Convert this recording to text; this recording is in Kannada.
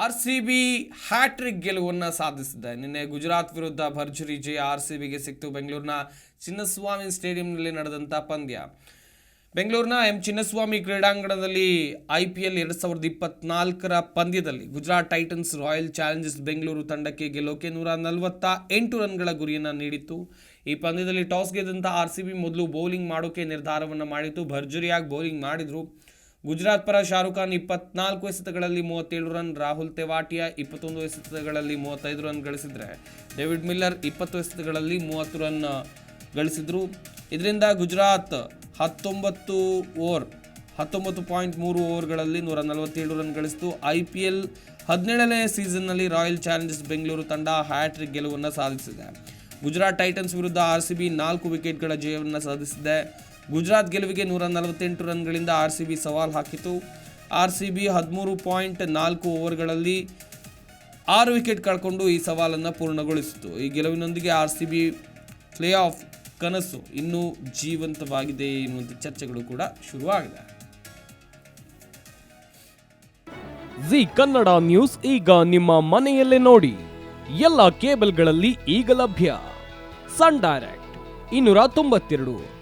ಆರ್ ಸಿ ಬಿ ಹ್ಯಾಟ್ರಿಕ್ ಗೆಲುವನ್ನು ಸಾಧಿಸಿದೆ. ನಿನ್ನೆ ಗುಜರಾತ್ ವಿರುದ್ಧ ಭರ್ಜರಿ ಜಯ ಆರ್ ಸಿ ಬಿಗೆ ಸಿಕ್ತು. ಬೆಂಗಳೂರಿನ ಚಿನ್ನಸ್ವಾಮಿ ಸ್ಟೇಡಿಯಂನಲ್ಲಿ ನಡೆದಂಥ ಪಂದ್ಯ. ಬೆಂಗಳೂರಿನ ಎಂ ಚಿನ್ನಸ್ವಾಮಿ ಕ್ರೀಡಾಂಗಣದಲ್ಲಿ ಐ ಪಿ ಎಲ್ ಎರಡು ಸಾವಿರದ ಇಪ್ಪತ್ನಾಲ್ಕರ ಪಂದ್ಯದಲ್ಲಿ Gujarat Titans Royal Challengers Bengaluru ತಂಡಕ್ಕೆ ಗೆಲ್ಲೋಕೆ ನೂರ ನಲವತ್ತ ಎಂಟು ರನ್ಗಳ ಗುರಿಯನ್ನು ನೀಡಿತ್ತು. ಈ ಪಂದ್ಯದಲ್ಲಿ ಟಾಸ್ ಗೆದ್ದಂಥ ಆರ್ ಸಿ ಬಿ ಮೊದಲು ಬೌಲಿಂಗ್ ಮಾಡೋಕೆ ನಿರ್ಧಾರವನ್ನು ಮಾಡಿತ್ತು. ಭರ್ಜರಿಯಾಗಿ ಬೌಲಿಂಗ್ ಮಾಡಿದರು. ಗುಜರಾತ್ ಪರ ಶಾರುಖ್ ಖಾನ್ ಇಪ್ಪತ್ನಾಲ್ಕು ಎಸೆತಗಳಲ್ಲಿ ಮೂವತ್ತೇಳು ರನ್, ರಾಹುಲ್ ತೆವಾಟಿಯಾ ಇಪ್ಪತ್ತೊಂದು ಎಸೆತಗಳಲ್ಲಿ ಮೂವತ್ತೈದು ರನ್ ಗಳಿಸಿದರೆ, ಡೇವಿಡ್ ಮಿಲ್ಲರ್ ಇಪ್ಪತ್ತು ಎಸೆತಗಳಲ್ಲಿ ಮೂವತ್ತು ರನ್ ಗಳಿಸಿದರು. ಇದರಿಂದ ಗುಜರಾತ್ ಹತ್ತೊಂಬತ್ತು ಓವರ್, ಹತ್ತೊಂಬತ್ತು ಪಾಯಿಂಟ್ ಮೂರು ಓವರ್ಗಳಲ್ಲಿ ನೂರ ನಲವತ್ತೇಳು ರನ್ ಗಳಿಸಿತು. ಐ ಪಿ ಎಲ್ ಹದಿನೇಳನೇ ಸೀಸನ್ನಲ್ಲಿ ರಾಯಲ್ ಚಾಲೆಂಜರ್ಸ್ ಬೆಂಗಳೂರು ತಂಡ ಹ್ಯಾಟ್ರಿಕ್ ಗೆಲುವನ್ನು ಸಾಧಿಸಿದೆ. ಗುಜರಾತ್ ಟೈಟನ್ಸ್ ವಿರುದ್ಧ ಆರ್ ಸಿ ಬಿ ನಾಲ್ಕು ವಿಕೆಟ್ಗಳ ಜಯವನ್ನು ಸಾಧಿಸಿದೆ. ಗುಜರಾತ್ ಗೆಲುವಿಗೆ ನೂರ ನಲವತ್ತೆಂಟು ರನ್ಗಳಿಂದ ಆರ್ ಸಿ ಬಿ ಸವಾಲು ಹಾಕಿತು. ಆರ್ ಸಿ ಬಿ ಹದಿಮೂರು ಪಾಯಿಂಟ್ ನಾಲ್ಕು ಓವರ್ಗಳಲ್ಲಿ ಆರು ವಿಕೆಟ್ ಕಳ್ಕೊಂಡು ಈ ಸವಾಲನ್ನು ಪೂರ್ಣಗೊಳಿಸಿತು. ಈ ಗೆಲುವಿನೊಂದಿಗೆ R C B play off ಕನಸು ಇನ್ನೂ ಜೀವಂತವಾಗಿದೆ ಎನ್ನುವಂಥ ಚರ್ಚೆಗಳು ಕೂಡ ಶುರುವಾಗಿದೆ. ಜಿ ಕನ್ನಡ ನ್ಯೂಸ್ ಈಗ ನಿಮ್ಮ ಮನೆಯಲ್ಲೇ ನೋಡಿ. ಎಲ್ಲ ಕೇಬಲ್ಗಳಲ್ಲಿ ಈಗ ಲಭ್ಯ. ಸನ್ ಡೈರೆಕ್ಟ್ ಇನ್ನೂರ ತೊಂಬತ್ತೆರಡು.